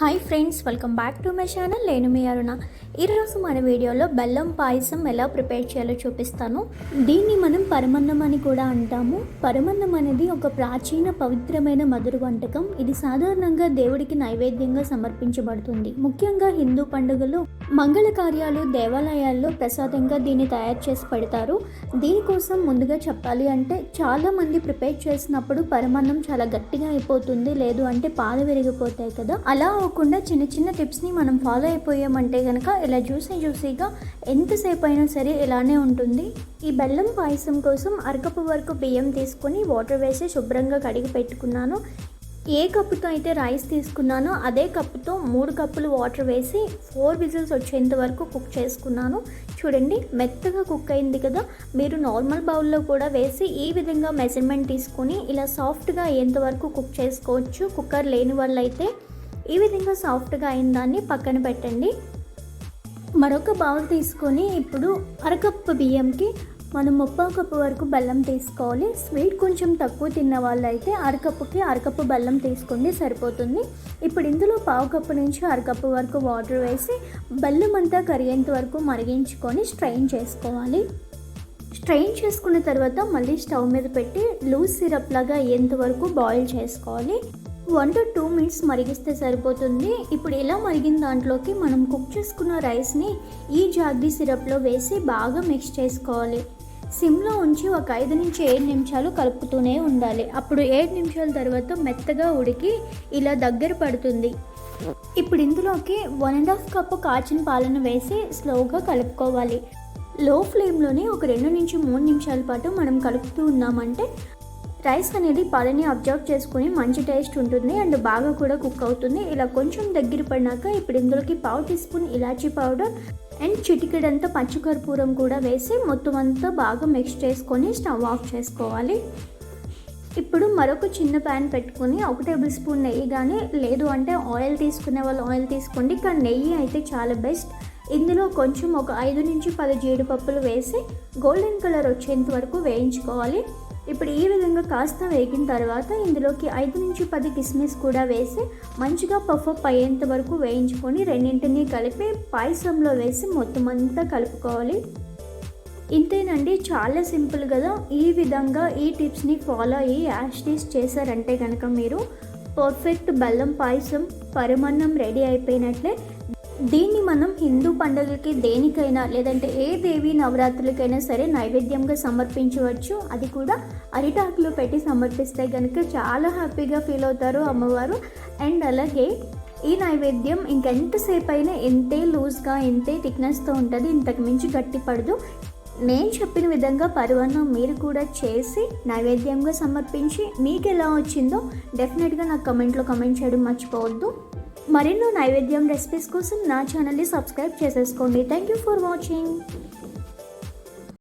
Hi friends welcome back to my channel నేను మీ అరుణ. ఈరోజు మన వీడియోలో బెల్లం పాయసం ఎలా ప్రిపేర్ చేయాలో చూపిస్తాను. దీన్ని మనం పరమన్నం అని కూడా అంటాము. పరమన్నం అనేది ఒక ప్రాచీన పవిత్రమైన మధుర వంటకం. ఇది సాధారణంగా దేవుడికి నైవేద్యంగా సమర్పించబడుతుంది. ముఖ్యంగా హిందూ పండుగలు మంగళ కార్యాలు దేవాలయాల్లో ప్రసాదంగా దీన్ని తయారు చేసి పెడతారు. దీనికోసం ముందుగా చెప్పాలి అంటే చాలామంది ప్రిపేర్ చేసినప్పుడు పరమాన్నం చాలా గట్టిగా అయిపోతుంది. లేదు అంటే పాలు విరిగిపోతాయి కదా. అలా అనుకోకుండా చిన్న చిన్న టిప్స్ని మనం ఫాలో అయిపోయామంటే కనుక ఇలా జ్యూసీ జ్యూసీగా ఎంతసేపు అయినా సరే ఇలానే ఉంటుంది. ఈ బెల్లం పాయసం కోసం అరకప్పు వరకు బియ్యం తీసుకొని వాటర్ వేసి శుభ్రంగా కడిగి పెట్టుకున్నాను. ఏ కప్పుతో అయితే రైస్ తీసుకున్నానో అదే కప్పుతో మూడు కప్పులు వాటర్ వేసి ఫోర్ విజిల్స్ వచ్చేంత వరకు కుక్ చేసుకున్నాను. చూడండి మెత్తగా కుక్ అయింది కదా. మీరు నార్మల్ బౌల్లో కూడా వేసి ఈ విధంగా మెజర్మెంట్ తీసుకొని ఇలా సాఫ్ట్గా అయ్యేంత వరకు కుక్ చేసుకోవచ్చు. కుక్కర్ లేని వాళ్ళైతే ఈ విధంగా సాఫ్ట్గా అయిన దాన్ని పక్కన పెట్టండి. మరొక బౌల్ తీసుకొని ఇప్పుడు అరకప్పు బియ్యంకి మనం ముప్పావు కప్పు వరకు బెల్లం తీసుకోవాలి. స్వీట్ కొంచెం తక్కువ తిన్న వాళ్ళైతే అరకప్పుకి అరకప్పు బెల్లం తీసుకోండి సరిపోతుంది. ఇప్పుడు ఇందులో పావు కప్పు నుంచి అరకప్పు వరకు వాటర్ వేసి బెల్లం అంతా కరిగేంత వరకు మరిగించుకొని స్ట్రైన్ చేసుకోవాలి. స్ట్రైన్ చేసుకున్న తర్వాత మళ్ళీ స్టవ్ మీద పెట్టి లూజ్ సిరప్ లాగా అయ్యేంత వరకు బాయిల్ చేసుకోవాలి. వన్ టు టూ మినిట్స్ మరిగిస్తే సరిపోతుంది. ఇప్పుడు ఇలా మరిగిన దాంట్లోకి మనం కుక్ చేసుకున్న రైస్ని ఈ జాగ్రీ సిరప్లో వేసి బాగా మిక్స్ చేసుకోవాలి. సిమ్లో ఉంచి ఒక ఐదు నుంచి ఏడు నిమిషాలు కలుపుతూనే ఉండాలి. అప్పుడు ఏడు నిమిషాల తర్వాత మెత్తగా ఉడికి ఇలా దగ్గర పడుతుంది. ఇప్పుడు ఇందులోకి వన్ అండ్ హాఫ్ కప్పు కాచిన పాలను వేసి స్లోగా కలుపుకోవాలి. లో ఫ్లేమ్లోనే ఒక రెండు నుంచి మూడు నిమిషాల పాటు మనం కలుపుతూ ఉన్నామంటే రైస్ అనేది పాలని అబ్జర్వ్ చేసుకుని మంచి టేస్ట్ ఉంటుంది అండ్ బాగా కూడా కుక్ అవుతుంది. ఇలా కొంచెం దగ్గర పడినాక ఇప్పుడు ఇందులోకి పావు టీ స్పూన్ ఇలాచీ పౌడర్ అండ్ చిటికెడంతా పచ్చికర్పూరం కూడా వేసి మొత్తం అంతా బాగా మిక్స్ చేసుకొని స్టవ్ ఆఫ్ చేసుకోవాలి. ఇప్పుడు మరొక చిన్న ప్యాన్ పెట్టుకొని ఒక టేబుల్ స్పూన్ నెయ్యి కానీ లేదు అంటే ఆయిల్ తీసుకునే వాళ్ళు ఆయిల్ తీసుకోండి. కానీ నెయ్యి అయితే చాలా బెస్ట్ ఇందులో కొంచెం ఒక ఐదు నుంచి పది జీడిపప్పులు వేసి గోల్డెన్ కలర్ వచ్చేంత వరకు వేయించుకోవాలి. ఇప్పుడు ఈ విధంగా కాస్త వేగిన తర్వాత ఇందులోకి ఐదు నుంచి పది కిస్మిస్ కూడా వేసి మంచిగా పఫప్ అయ్యేంత వరకు వేయించుకొని రెండింటిని కలిపి పాయసంలో వేసి మొత్తం అంతా కలుపుకోవాలి. ఇంతేనండి చాలా సింపుల్ కదా. ఈ విధంగా ఈ టిప్స్ని ఫాలో అయ్యి యాస్టీస్ చేశారంటే కనుక మీరు పర్ఫెక్ట్ బెల్లం పాయసం పరమన్నం రెడీ అయిపోయినట్లే దీన్ని మనం హిందూ పండుగలకి దేనికైనా లేదంటే ఏ దేవి నవరాత్రులకైనా సరే నైవేద్యంగా సమర్పించవచ్చు. అది కూడా అరిటాకులో పెట్టి సమర్పిస్తే కనుక చాలా హ్యాపీగా ఫీల్ అవుతారు అమ్మవారు. అండ్ అలాగే ఈ నైవేద్యం ఇంకెంతసేపు అయినా ఎంతే లూజ్గా ఎంతే థిక్నెస్తో ఉంటుంది. ఇంతకు మించి గట్టి పడదు. నేను చెప్పిన విధంగా పరువన్నం మీరు కూడా చేసి నైవేద్యంగా సమర్పించి మీకు ఎలా వచ్చిందో డెఫినెట్గా నాకు కమెంట్లో కమెంట్ చేయడం మర్చిపోవద్దు. మరెన్నో నైవేద్యం రెసిపీస్ కోసం నా ఛానల్ని సబ్స్క్రైబ్ చేసేసుకోండి. Thank you for watching